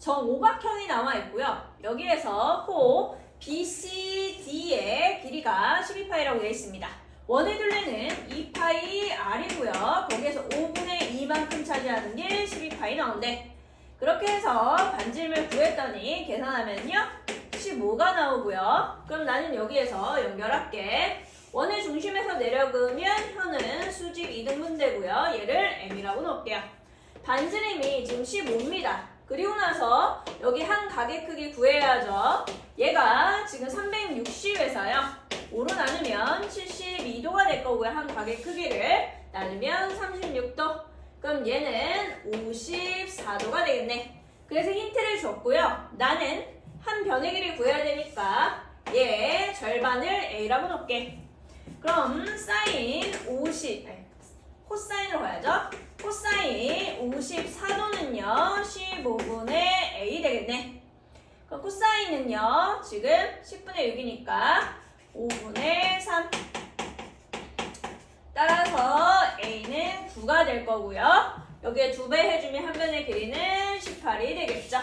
정오각형이 나와 있고요. 여기에서 호 BCD의 길이가 12파이라고 되어 있습니다. 원의 둘레는 2파이 R이고요. 거기에서 5분의 2만큼 차지하는 게 12파이 나온대. 그렇게 해서 반지름을 구했더니 계산하면요. 15가 나오고요. 그럼 나는 여기에서 연결할게. 원의 중심에서 내려그면 현은 수직 이등분 되고요. 얘를 m이라고 놓을게요. 반지름이 지금 15입니다. 그리고 나서 여기 한 가게 크기 구해야죠. 얘가 지금 360에서요. 5로 나누면 72도가 될 거고요. 한 가게 크기를 나누면 36도. 그럼 얘는 54도가 되겠네. 그래서 힌트를 줬고요. 나는 한 변의 길이를 구해야 되니까 얘 절반을 a라고 놓을게. 그럼 사인 50, 아니, 코사인으로 가야죠. 코사인 54 도는요, 15분의 a 되겠네. 그럼 코사인은요, 지금 10분의 6이니까 5분의 3. 따라서 a는 9가 될 거고요. 여기에 두 배 해주면 한 변의 길이는 18이 되겠죠.